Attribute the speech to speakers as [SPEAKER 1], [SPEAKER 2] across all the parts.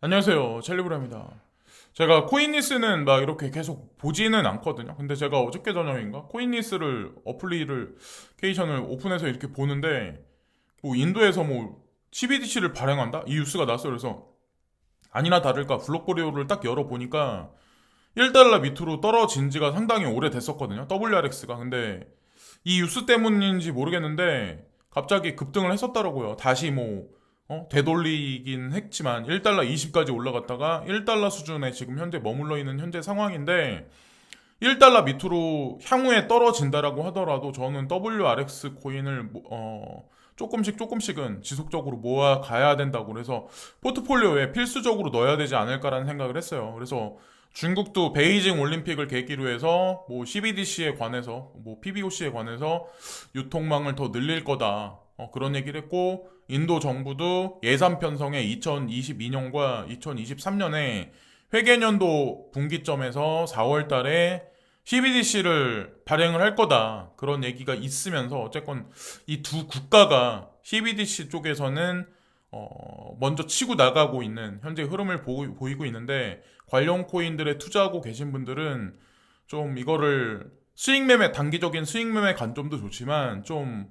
[SPEAKER 1] 안녕하세요. 첼리브라입니다. 제가 코인리스는 막 이렇게 계속 보지는 않거든요. 근데 제가 어저께 저녁인가 코인리스를 어플리를 케이션을 오픈해서 이렇게 보는데 뭐 인도에서 뭐 CBDC를 발행한다? 이 뉴스가 났어요. 그래서 아니나 다를까 블록보리오를 딱 열어 보니까 1달러 밑으로 떨어진 지가 상당히 오래됐었거든요. WRX가. 근데 이 뉴스 때문인지 모르겠는데 갑자기 급등을 했었더라고요. 다시 뭐 어? 되돌리긴 했지만 1달러 20까지 올라갔다가 1달러 수준에 지금 현재 머물러 있는 현재 상황인데 1달러 밑으로 향후에 떨어진다라고 하더라도 저는 WRX 코인을 모- 어, 조금씩 조금씩은 지속적으로 모아 가야 된다고 그래서 포트폴리오에 필수적으로 넣어야 되지 않을까라는 생각을 했어요. 그래서 중국도 베이징 올림픽을 계기로 해서 뭐 CBDC에 관해서 뭐 PBOC에 관해서 유통망을 더 늘릴 거다. 어, 그런 얘기를 했고 인도 정부도 예산 편성에 2022년과 2023년에 회계년도 분기점에서 4월 달에 CBDC를 발행을 할 거다. 그런 얘기가 있으면서 어쨌건 이 두 국가가 CBDC 쪽에서는 어, 먼저 치고 나가고 있는 현재 흐름을 보, 보이고 있는데 관련 코인들에 투자하고 계신 분들은 좀 이거를 수익 매매 단기적인 수익 매매 관점도 좋지만 좀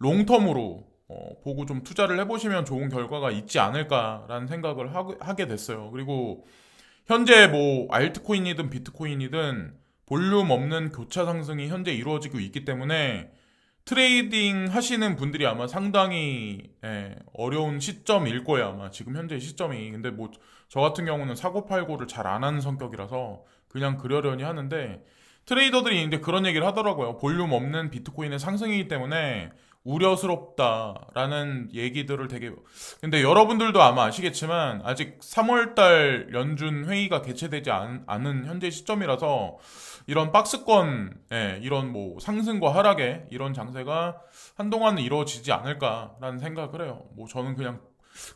[SPEAKER 1] 롱텀으로 어, 보고 좀 투자를 해보시면 좋은 결과가 있지 않을까라는 생각을 하, 하게 됐어요. 그리고 현재 뭐 알트코인이든 비트코인이든 볼륨 없는 교차 상승이 현재 이루어지고 있기 때문에 트레이딩 하시는 분들이 아마 상당히 예, 어려운 시점일 거예요 아마. 지금 현재 시점이. 근데 뭐 저 같은 경우는 사고 팔고를 잘 안 하는 성격이라서 그냥 그러려니 하는데 트레이더들이 이제 그런 얘기를 하더라고요. 볼륨 없는 비트코인의 상승이기 때문에 우려스럽다라는 얘기들을 되게 근데 여러분들도 아마 아시겠지만 아직 3월달 연준 회의가 개최되지 않, 않은 현재 시점이라서 이런 박스권 예, 이런 뭐 상승과 하락의 이런 장세가 한동안은 이루어지지 않을까라는 생각을 해요. 뭐 저는 그냥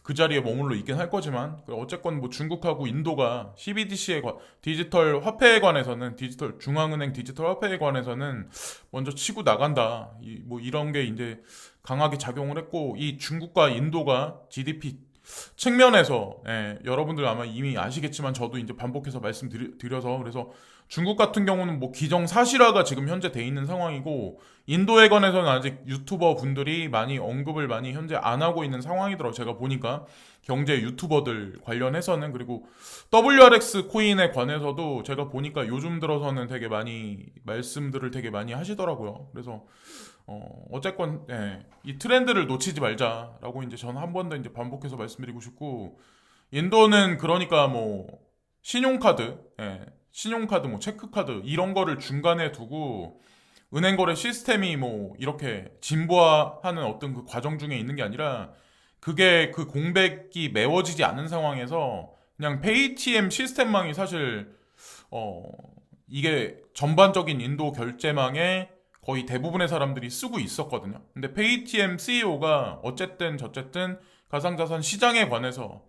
[SPEAKER 1] 그 자리에 머물러 있긴 할 거지만 그 어쨌건 뭐 중국하고 인도가 CBDC에 관 디지털 화폐에 관해서는 디지털 중앙은행 디지털 화폐에 관해서는 먼저 치고 나간다. 이, 뭐 이런 게 이제 강하게 작용을 했고 이 중국과 인도가 GDP 측면에서 예, 여러분들 아마 이미 아시겠지만 저도 이제 반복해서 말씀드려서 그래서 중국 같은 경우는 뭐 기정 사실화가 지금 현재 돼 있는 상황이고 인도에 관해서는 아직 유튜버 분들이 많이 언급을 많이 현재 안 하고 있는 상황이더라고요. 제가 보니까 경제 유튜버들 관련해서는 그리고 WRX 코인에 관해서도 제가 보니까 요즘 들어서는 되게 많이 말씀들을 되게 많이 하시더라고요. 그래서 어, 어쨌건 예, 이 트렌드를 놓치지 말자라고 이제 저는 한번 더 이제 반복해서 말씀드리고 싶고 인도는 그러니까 뭐 신용카드, 예, 신용카드, 뭐 체크카드 이런 거를 중간에 두고 은행 거래 시스템이 뭐 이렇게 진보화하는 어떤 그 과정 중에 있는 게 아니라 그게 그 공백이 메워지지 않은 상황에서 그냥 페이티엠 시스템망이 사실 어 이게 전반적인 인도 결제망에 거의 대부분의 사람들이 쓰고 있었거든요. 근데 페이티엠 CEO가 어쨌든 저쨌든 가상자산 시장에 관해서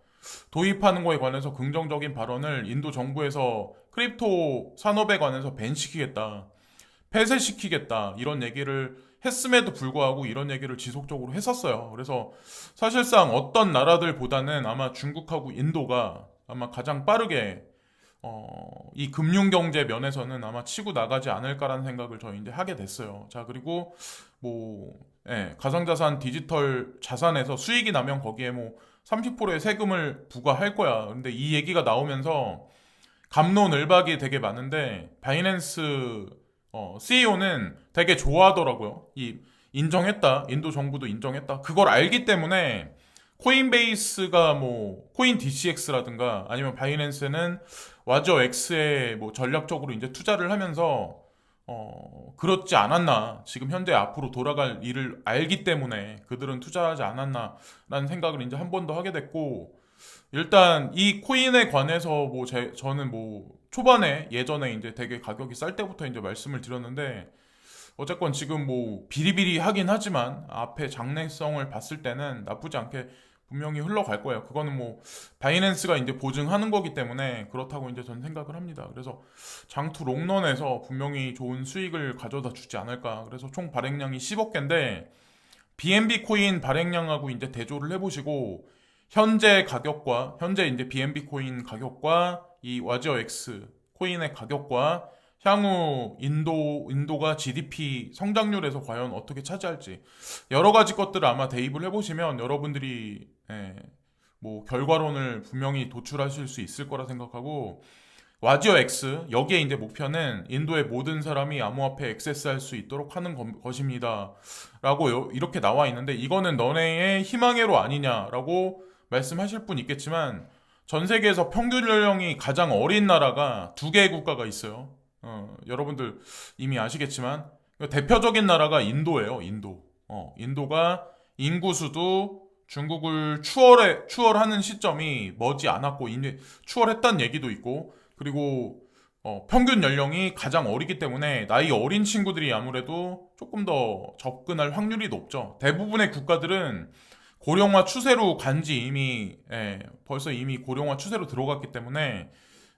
[SPEAKER 1] 도입하는 거에 관해서 긍정적인 발언을 인도 정부에서 크립토 산업에 관해서 밴시키겠다, 폐쇄시키겠다 이런 얘기를 했음에도 불구하고 이런 얘기를 지속적으로 했었어요. 그래서 사실상 어떤 나라들보다는 아마 중국하고 인도가 아마 가장 빠르게 어, 이 금융 경제 면에서는 아마 치고 나가지 않을까라는 생각을 저 이제 하게 됐어요. 자, 그리고 뭐 예, 가상자산 디지털 자산에서 수익이 나면 거기에 뭐 30%의 세금을 부과할 거야. 근데 이 얘기가 나오면서 갑론을박이 되게 많은데 바이낸스 어, CEO는 되게 좋아하더라고요. 이 인정했다. 인도 정부도 인정했다. 그걸 알기 때문에 코인베이스가 뭐 코인 DCX라든가 아니면 바이낸스는 와저 X에 뭐 전략적으로 이제 투자를 하면서 어 그렇지 않았나. 지금 현재 앞으로 돌아갈 일을 알기 때문에 그들은 투자하지 않았나라는 생각을 이제 한 번 더 하게 됐고 일단 이 코인에 관해서 뭐 제, 저는 뭐 초반에 예전에 이제 되게 가격이 쌀 때부터 이제 말씀을 드렸는데 어쨌건 지금 뭐 비리비리 하긴 하지만 앞에 장래성을 봤을 때는 나쁘지 않게 분명히 흘러갈 거예요. 그거는 뭐 바이낸스가 이제 보증하는 거기 때문에 그렇다고 이제 저는 생각을 합니다. 그래서 장투 롱런에서 분명히 좋은 수익을 가져다 주지 않을까. 그래서 총 발행량이 10억 개인데 BNB 코인 발행량하고 이제 대조를 해보시고 현재 가격과 현재 이제 BNB 코인 가격과 이 와지어 X 코인의 가격과 향후 인도 인도가 GDP 성장률에서 과연 어떻게 차지할지 여러 가지 것들을 아마 대입을 해보시면 여러분들이 예, 뭐 결과론을 분명히 도출하실 수 있을 거라 생각하고 와지어 X 여기에 이제 목표는 인도의 모든 사람이 암호화폐 액세스할 수 있도록 하는 것- 것입니다라고 요- 이렇게 나와 있는데 이거는 너네의 희망회로 아니냐라고 말씀하실 분 있겠지만 전 세계에서 평균 연령이 가장 어린 나라가 두 개의 국가가 있어요. 어, 여러분들 이미 아시겠지만 대표적인 나라가 인도예요. 인도. 어, 인도가 인구수도 중국을 추월해 추월하는 시점이 머지 않았고 이미 추월했다는 얘기도 있고 그리고 어, 평균 연령이 가장 어리기 때문에 나이 어린 친구들이 아무래도 조금 더 접근할 확률이 높죠. 대부분의 국가들은 고령화 추세로 간지 이미 예, 벌써 이미 고령화 추세로 들어갔기 때문에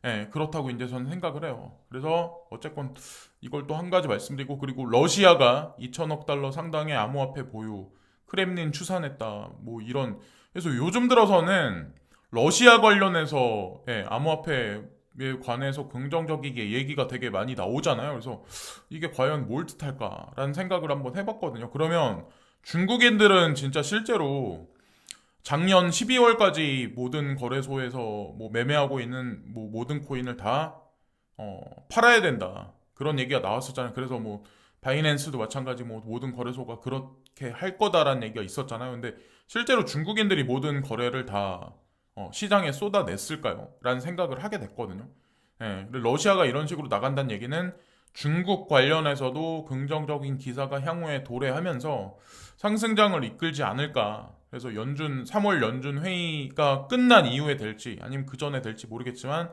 [SPEAKER 1] 예, 그렇다고 이제 저는 생각을 해요. 그래서 어쨌건 이걸 또 한 가지 말씀드리고 그리고 러시아가 2천억 달러 상당의 암호화폐 보유 크렘린 추산했다 뭐 이런 그래서 요즘 들어서는 러시아 관련해서 예, 암호화폐에 관해서 긍정적이게 얘기가 되게 많이 나오잖아요. 그래서 이게 과연 뭘 뜻할까라는 생각을 한번 해봤거든요. 그러면 중국인들은 진짜 실제로 작년 12월까지 모든 거래소에서 뭐 매매하고 있는 뭐 모든 코인을 다 어, 팔아야 된다 그런 얘기가 나왔었잖아요. 그래서 뭐 바이낸스도 마찬가지 뭐 모든 거래소가 그렇게 할 거다라는 얘기가 있었잖아요. 근데 실제로 중국인들이 모든 거래를 다 어, 시장에 쏟아냈을까요? 라는 생각을 하게 됐거든요. 예, 러시아가 이런 식으로 나간다는 얘기는 중국 관련해서도 긍정적인 기사가 향후에 도래하면서 상승장을 이끌지 않을까. 그래서 연준 3월 연준 회의가 끝난 이후에 될지 아니면 그 전에 될지 모르겠지만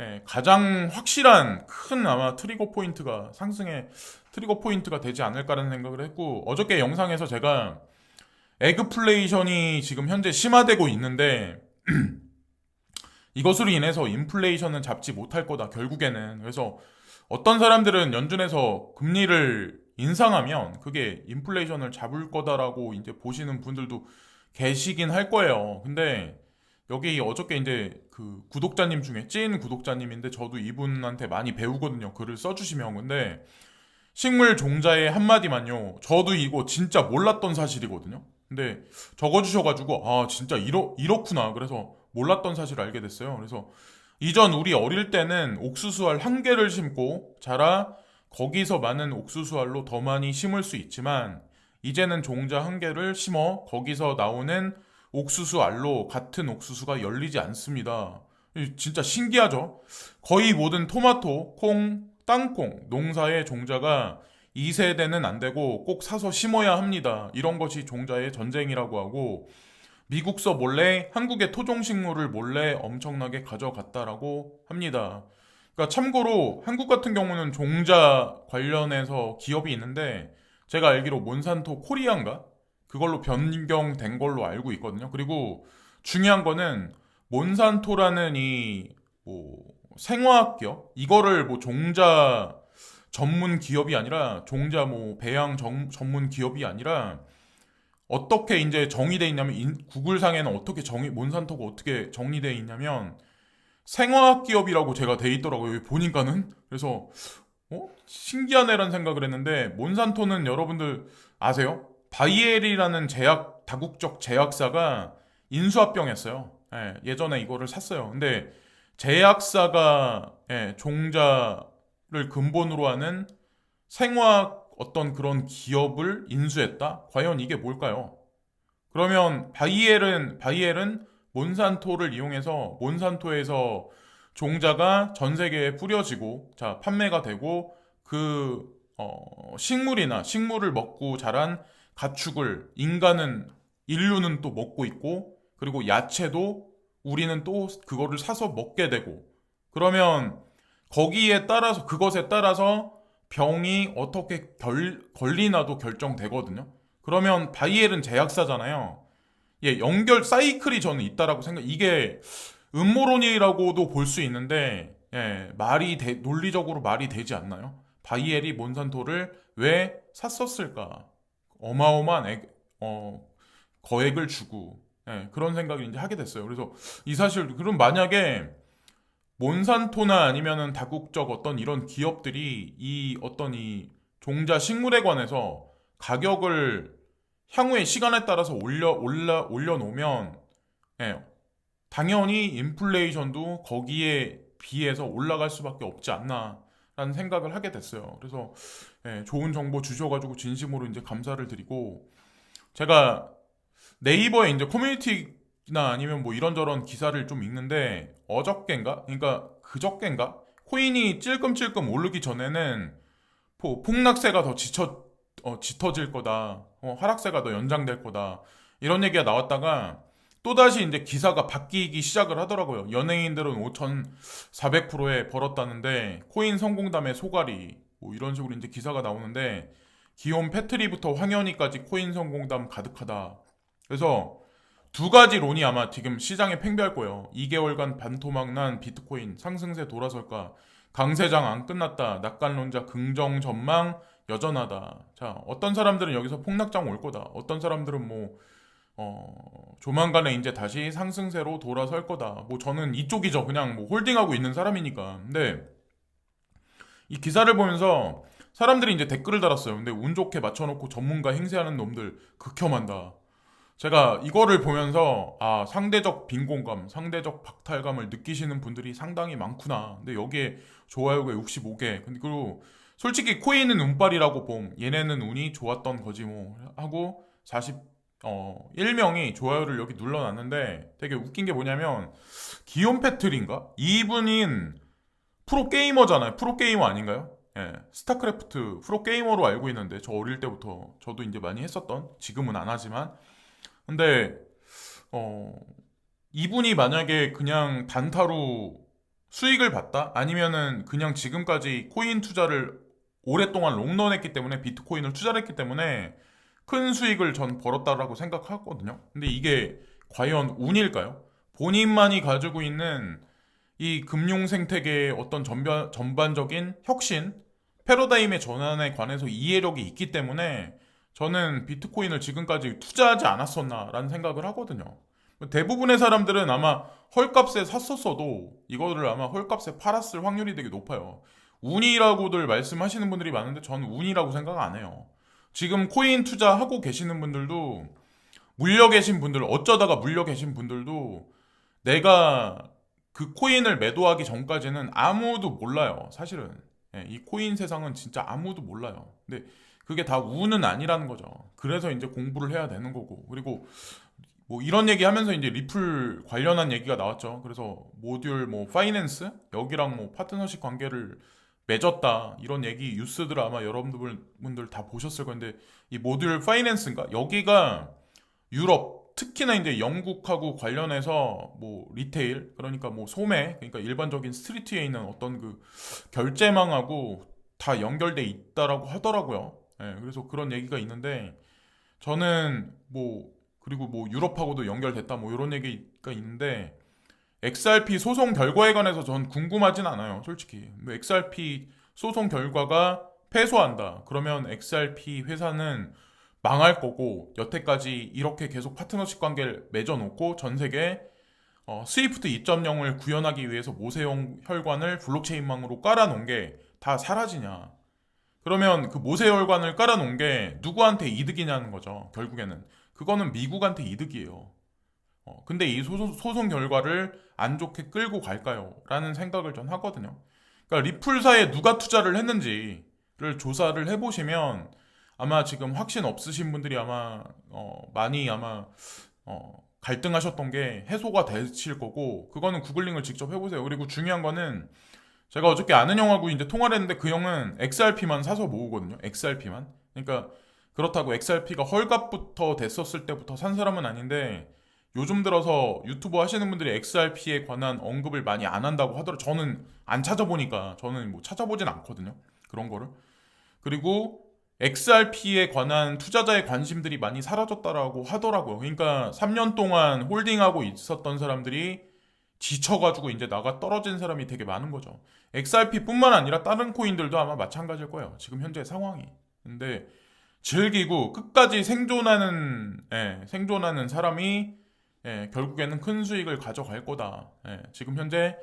[SPEAKER 1] 예, 가장 확실한 큰 아마 트리거 포인트가 상승의 트리거 포인트가 되지 않을까라는 생각을 했고 어저께 영상에서 제가 에그플레이션이 지금 현재 심화되고 있는데 이것으로 인해서 인플레이션은 잡지 못할 거다 결국에는. 그래서 어떤 사람들은 연준에서 금리를 인상하면 그게 인플레이션을 잡을 거다라고 이제 보시는 분들도 계시긴 할 거예요. 근데 여기 어저께 이제 그 구독자님 중에 찐 구독자님인데 저도 이분한테 많이 배우거든요. 글을 써주시면 근데 식물 종자의 한마디만요. 저도 이거 진짜 몰랐던 사실이거든요. 근데 적어주셔가지고 아 진짜 이러 이렇구나. 그래서 몰랐던 사실을 알게 됐어요. 그래서 이전 우리 어릴 때는 옥수수알 한 개를 심고 자라 거기서 많은 옥수수알로 더 많이 심을 수 있지만 이제는 종자 한 개를 심어 거기서 나오는 옥수수 알로 같은 옥수수가 열리지 않습니다. 이 진짜 신기하죠? 거의 모든 토마토, 콩, 땅콩, 농사의 종자가 2세대는 안 되고 꼭 사서 심어야 합니다. 이런 것이 종자의 전쟁이라고 하고 미국서 몰래 한국의 토종식물을 몰래 엄청나게 가져갔다라고 합니다. 그러니까 참고로 한국 같은 경우는 종자 관련해서 기업이 있는데 제가 알기로 몬산토 코리안가 그걸로 변경된 걸로 알고 있거든요. 그리고 중요한 거는 몬산토라는 이 뭐 생화학 기업 이거를 뭐 종자 전문 기업이 아니라 종자 뭐 배양 정- 전문 기업이 아니라 어떻게 이제 정의돼 있냐면 인- 구글상에는 어떻게 정의 몬산토가 어떻게 정의돼 있냐면 생화학 기업이라고 제가 돼 있더라고요. 보니까는 그래서 어 신기하네라는 생각을 했는데 몬산토는 여러분들 아세요? 바이엘이라는 제약 다국적 제약사가 인수합병했어요. 예, 예전에 이거를 샀어요. 근데 제약사가 예, 종자를 근본으로 하는 생화학 어떤 그런 기업을 인수했다? 과연 이게 뭘까요? 그러면 바이엘은 바이엘은 몬산토를 이용해서 몬산토에서 종자가 전 세계에 뿌려지고 자 판매가 되고 그 어, 식물이나 식물을 먹고 자란 가축을 인간은 인류는 또 먹고 있고 그리고 야채도 우리는 또 그거를 사서 먹게 되고 그러면 거기에 따라서 그것에 따라서 병이 어떻게 결, 걸리나도 결정되거든요. 그러면 바이엘은 제약사잖아요. 예, 연결 사이클이 저는 있다라고 생각. 이게 음모론이라고도 볼 수 있는데 예, 말이 되- 논리적으로 말이 되지 않나요? 바이엘이 몬산토를 왜 샀었을까? 어마어마한 액- 어, 거액을 주고 예, 그런 생각을 이제 하게 됐어요. 그래서 이 사실 그럼 만약에 몬산토나 아니면은 다국적 어떤 이런 기업들이 이 어떤 이 종자 식물에 관해서 가격을 향후의 시간에 따라서 올려 올라 올려 놓으면 예, 당연히 인플레이션도 거기에 비해서 올라갈 수밖에 없지 않나라는 생각을 하게 됐어요. 그래서 예, 좋은 정보 주셔가지고 진심으로 이제 감사를 드리고 제가 네이버에 이제 커뮤니티나 아니면 뭐 이런저런 기사를 좀 읽는데 어저께인가? 그러니까 그저께인가? 코인이 찔끔찔끔 오르기 전에는 포- 폭락세가 더 지쳐 어, 짙어질 거다. 어, 하락세가 더 연장될 거다. 이런 얘기가 나왔다가 또다시 이제 기사가 바뀌기 시작을 하더라고요. 연예인들은 5,400%에 벌었다는데 코인 성공담의 소갈이 뭐 이런 식으로 이제 기사가 나오는데 기욤 패트리부터 황현희까지 코인 성공담 가득하다. 그래서 두 가지 론이 아마 지금 시장에 팽배할 거예요. 2개월간 반토막 난 비트코인 상승세 돌아설까? 강세장 안 끝났다. 낙관론자 긍정 전망 여전하다. 자, 어떤 사람들은 여기서 폭락장 올 거다. 어떤 사람들은 뭐 어, 조만간에 이제 다시 상승세로 돌아설 거다. 뭐 저는 이쪽이죠. 그냥 뭐 홀딩하고 있는 사람이니까. 근데 이 기사를 보면서 사람들이 이제 댓글을 달았어요. 근데 운 좋게 맞춰놓고 전문가 행세하는 놈들 극혐한다. 제가 이거를 보면서 아 상대적 빈곤감, 상대적 박탈감을 느끼시는 분들이 상당히 많구나. 근데 여기에 좋아요가 65개. 근데 그리고 솔직히 코인은 운빨이라고 봄. 얘네는 운이 좋았던 거지 뭐 하고 40 어, 1명이 좋아요를 여기 눌러놨는데 되게 웃긴 게 뭐냐면 기욤 패틀인가? 이분인 프로게이머잖아요. 프로게이머 아닌가요? 예, 스타크래프트 프로게이머로 알고 있는데 저 어릴 때부터 저도 이제 많이 했었던 지금은 안 하지만 근데 어 이분이 만약에 그냥 단타로 수익을 봤다? 아니면은 그냥 지금까지 코인 투자를 오랫동안 롱런 했기 때문에 비트코인을 투자를 했기 때문에 큰 수익을 전 벌었다라고 생각하거든요. 근데 이게 과연 운일까요? 본인만이 가지고 있는 이 금융 생태계의 어떤 전반, 전반적인 혁신, 패러다임의 전환에 관해서 이해력이 있기 때문에 저는 비트코인을 지금까지 투자하지 않았었나라는 생각을 하거든요. 대부분의 사람들은 아마 헐값에 샀었어도 이거를 아마 헐값에 팔았을 확률이 되게 높아요. 운이라고들 말씀하시는 분들이 많은데 저는 운이라고 생각 안 해요. 지금 코인 투자하고 계시는 분들도 물려 계신 분들 어쩌다가 물려 계신 분들도 내가 그 코인을 매도하기 전까지는 아무도 몰라요. 사실은 예, 이 코인 세상은 진짜 아무도 몰라요. 근데 그게 다 운은 아니라는 거죠. 그래서 이제 공부를 해야 되는 거고 그리고 뭐 이런 얘기 하면서 이제 리플 관련한 얘기가 나왔죠. 그래서 모듈 뭐 파이낸스 여기랑 뭐 파트너십 관계를 맺었다 이런 얘기 뉴스들 아마 여러분들 다 보셨을 건데 이 모듈 파이낸스인가 여기가 유럽 특히나 이제 영국하고 관련해서 뭐 리테일 그러니까 뭐 소매 그러니까 일반적인 스트리트에 있는 어떤 그 결제망하고 다 연결돼 있다라고 하더라고요. 예, 그래서 그런 얘기가 있는데 저는 뭐 그리고 뭐 유럽하고도 연결됐다 뭐 이런 얘기가 있는데 XRP 소송 결과에 관해서 전 궁금하진 않아요. 솔직히 뭐 XRP 소송 결과가 패소한다. 그러면 XRP 회사는 망할 거고 여태까지 이렇게 계속 파트너십 관계를 맺어놓고 전 세계 어, 스위프트 2.0을 구현하기 위해서 모세형 혈관을 블록체인망으로 깔아놓은 게 다 사라지냐? 그러면 그 모세 혈관을 깔아놓은 게 누구한테 이득이냐는 거죠. 결국에는 그거는 미국한테 이득이에요. 어, 근데 이 소송, 소송 결과를 안 좋게 끌고 갈까요? 라는 생각을 전 하거든요. 그러니까 리플사에 누가 투자를 했는지를 조사를 해보시면 아마 지금 확신 없으신 분들이 아마 어, 많이 아마 어, 갈등하셨던 게 해소가 되실 거고 그거는 구글링을 직접 해보세요. 그리고 중요한 거는 제가 어저께 아는 형하고 이제 통화를 했는데 그 형은 XRP만 사서 모으거든요. XRP만. 그러니까 그렇다고 XRP가 헐값부터 됐었을 때부터 산 사람은 아닌데 요즘 들어서 유튜버 하시는 분들이 XRP에 관한 언급을 많이 안 한다고 하더라도 저는 안 찾아보니까 저는 뭐 찾아보진 않거든요. 그런 거를. 그리고 XRP에 관한 투자자의 관심들이 많이 사라졌다라고 하더라고요. 그러니까 3년 동안 홀딩하고 있었던 사람들이 지쳐가지고 이제 나가 떨어진 사람이 되게 많은 거죠. XRP뿐만 아니라 다른 코인들도 아마 마찬가지일 거예요. 지금 현재 상황이. 근데 즐기고 끝까지 생존하는 예, 생존하는 사람이 예, 결국에는 큰 수익을 가져갈 거다. 예, 지금 현재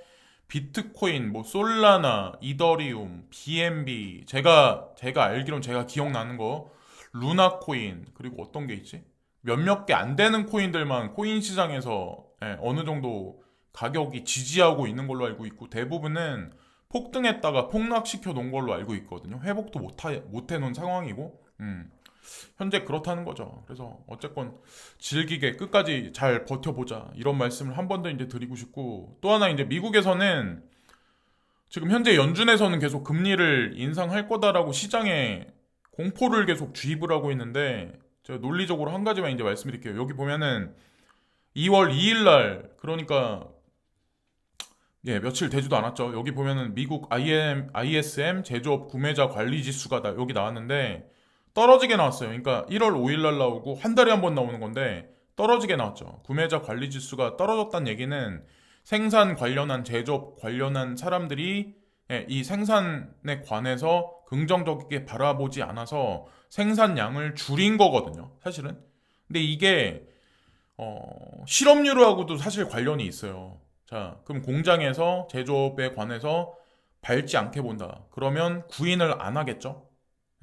[SPEAKER 1] 비트코인, 뭐 솔라나, 이더리움, BNB 제가 제가 알기로는 제가 기억나는 거 루나코인 그리고 어떤 게 있지? 몇몇 개 안 되는 코인들만 코인 시장에서 예, 어느 정도 가격이 지지하고 있는 걸로 알고 있고 대부분은 폭등했다가 폭락시켜 놓은 걸로 알고 있거든요. 회복도 못, 하, 못 해놓은 상황이고 음, 현재 그렇다는 거죠. 그래서 어쨌건 즐기게 끝까지 잘 버텨보자 이런 말씀을 한 번 더 이제 드리고 싶고 또 하나 이제 미국에서는 지금 현재 연준에서는 계속 금리를 인상할 거다라고 시장에 공포를 계속 주입을 하고 있는데 제가 논리적으로 한 가지만 이제 말씀드릴게요. 여기 보면은 2월 2일 날 그러니까 예, 며칠 되지도 않았죠. 여기 보면은 미국 IM, ISM 제조업 구매자 관리 지수가 나, 여기 나왔는데 떨어지게 나왔어요. 그러니까 1월 5일 날 나오고 한 달에 한 번 나오는 건데 떨어지게 나왔죠. 구매자 관리 지수가 떨어졌다는 얘기는 생산 관련한 제조업 관련한 사람들이 예, 이 생산에 관해서 긍정적이게 바라보지 않아서 생산량을 줄인 거거든요. 사실은. 근데 이게 어, 실업률하고도 사실 관련이 있어요. 자, 그럼 공장에서 제조업에 관해서 밟지 않게 본다. 그러면 구인을 안 하겠죠?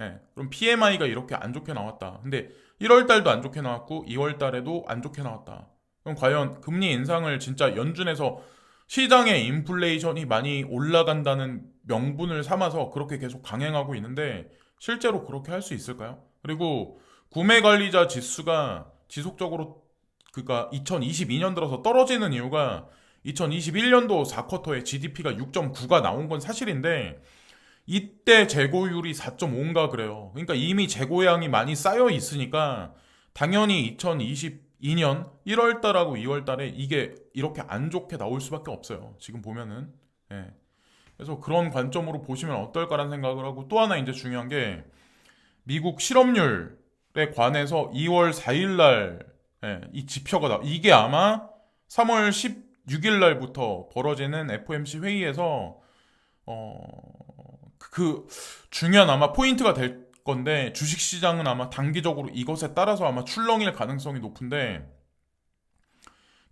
[SPEAKER 1] 예. 그럼 PMI가 이렇게 안 좋게 나왔다. 근데 1월 달도 안 좋게 나왔고 2월 달에도 안 좋게 나왔다. 그럼 과연 금리 인상을 진짜 연준에서 시장의 인플레이션이 많이 올라간다는 명분을 삼아서 그렇게 계속 강행하고 있는데 실제로 그렇게 할 수 있을까요? 그리고 구매 관리자 지수가 지속적으로 그니까 2022년 들어서 떨어지는 이유가 2021년도 4쿼터에 GDP가 6.9가 나온 건 사실인데 이때 재고율이 4.5인가 그래요. 그러니까 이미 재고량이 많이 쌓여 있으니까 당연히 2022년 1월 달하고 2월 달에 이게 이렇게 안 좋게 나올 수밖에 없어요. 지금 보면은. 예. 그래서 그런 관점으로 보시면 어떨까라는 생각을 하고 또 하나 이제 중요한 게 미국 실업률에 관해서 2월 4일 날 예, 이 지표가 나 이게 아마 3월 16일 날부터 벌어지는 FOMC 회의에서 어, 그 중요한 아마 포인트가 될 건데 주식 시장은 아마 단기적으로 이것에 따라서 아마 출렁일 가능성이 높은데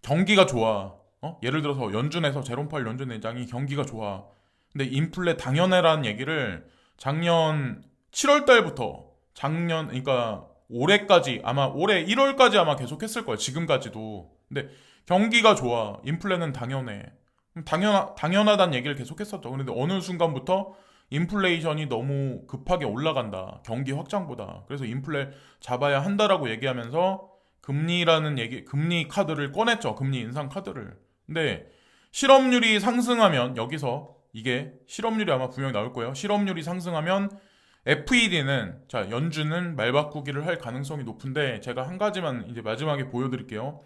[SPEAKER 1] 경기가 좋아. 어? 예를 들어서 연준에서 제롬팔 연준 내장이 경기가 좋아. 근데 인플레 당연해라는 얘기를 작년 7월 달부터 작년 그러니까 올해까지 아마 올해 1월까지 아마 계속했을 거예요. 지금까지도. 근데 경기가 좋아. 인플레는 당연해. 당연 당연하다는 얘기를 계속했었죠. 그런데 어느 순간부터 인플레이션이 너무 급하게 올라간다. 경기 확장보다. 그래서 인플레 잡아야 한다라고 얘기하면서 금리라는 얘기, 금리 카드를 꺼냈죠. 금리 인상 카드를. 근데 실업률이 상승하면 여기서 이게 실업률이 아마 분명히 나올 거예요. 실업률이 상승하면 FED는 자 연준은 말 바꾸기를 할 가능성이 높은데 제가 한 가지만 이제 마지막에 보여드릴게요.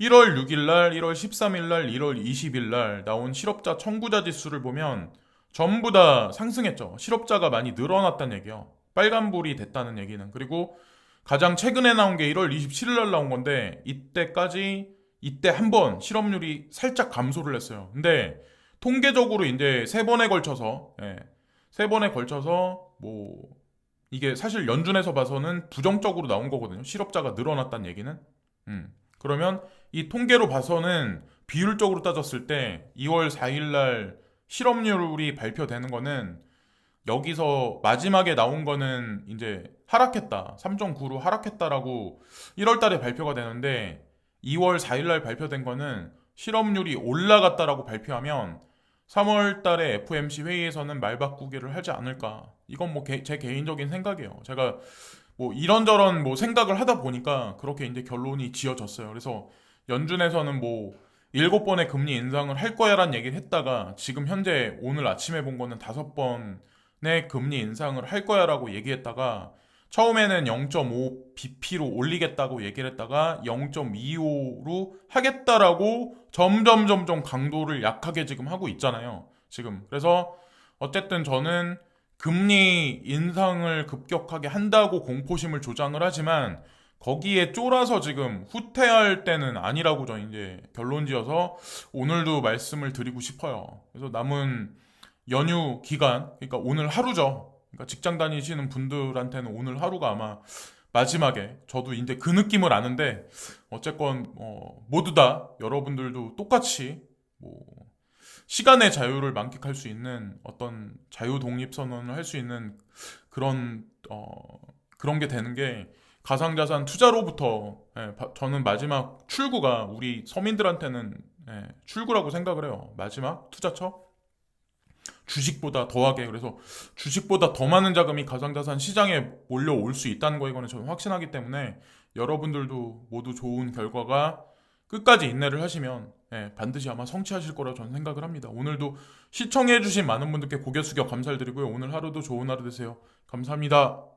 [SPEAKER 1] 1월 6일 날, 1월 13일 날, 1월 20일 날 나온 실업자 청구자 지수를 보면 전부 다 상승했죠. 실업자가 많이 늘어났다는 얘기요. 빨간불이 됐다는 얘기는. 그리고 가장 최근에 나온 게 1월 27일 날 나온 건데 이때까지 이때 한 번 실업률이 살짝 감소를 했어요. 근데 통계적으로 이제 세 번에 걸쳐서 예, 세 번에 걸쳐서 뭐 이게 사실 연준에서 봐서는 부정적으로 나온 거거든요. 실업자가 늘어났다는 얘기는. 음. 그러면 이 통계로 봐서는 비율적으로 따졌을 때 2월 4일 날 실업률이 발표되는 거는 여기서 마지막에 나온 거는 이제 하락했다. 3.9로 하락했다라고 1월 달에 발표가 되는데 2월 4일 날 발표된 거는 실업률이 올라갔다라고 발표하면 3월 달에 FMC 회의에서는 말 바꾸기를 하지 않을까. 이건 뭐 제 개인적인 생각이에요. 제가 뭐 이런저런 뭐 생각을 하다 보니까 그렇게 이제 결론이 지어졌어요. 그래서 연준에서는 뭐 일곱 번의 금리 인상을 할 거야라는 얘기를 했다가 지금 현재 오늘 아침에 본 거는 다섯 번의 금리 인상을 할 거야라고 얘기했다가 처음에는 0.5 bp로 올리겠다고 얘기를 했다가 0.25로 하겠다라고 점점 점점 강도를 약하게 지금 하고 있잖아요. 지금 그래서 어쨌든 저는 금리 인상을 급격하게 한다고 공포심을 조장을 하지만 거기에 쫄아서 지금 후퇴할 때는 아니라고 저는 이제 결론 지어서 오늘도 말씀을 드리고 싶어요. 그래서 남은 연휴 기간, 그러니까 오늘 하루죠. 그러니까 직장 다니시는 분들한테는 오늘 하루가 아마 마지막에 저도 이제 그 느낌을 아는데 어쨌건 어, 모두 다 여러분들도 똑같이 뭐 시간의 자유를 만끽할 수 있는 어떤 자유 독립 선언을 할 수 있는 그런 어, 그런 게 되는 게 가상자산 투자로부터 예, 바- 저는 마지막 출구가 우리 서민들한테는 예, 출구라고 생각을 해요. 마지막 투자처 주식보다 더하게 그래서 주식보다 더 많은 자금이 가상자산 시장에 몰려올 수 있다는 거 이거는 저는 확신하기 때문에 여러분들도 모두 좋은 결과가 끝까지 인내를 하시면 예, 반드시 아마 성취하실 거라고 저는 생각을 합니다. 오늘도 시청해주신 많은 분들께 고개 숙여 감사를 드리고요. 오늘 하루도 좋은 하루 되세요. 감사합니다.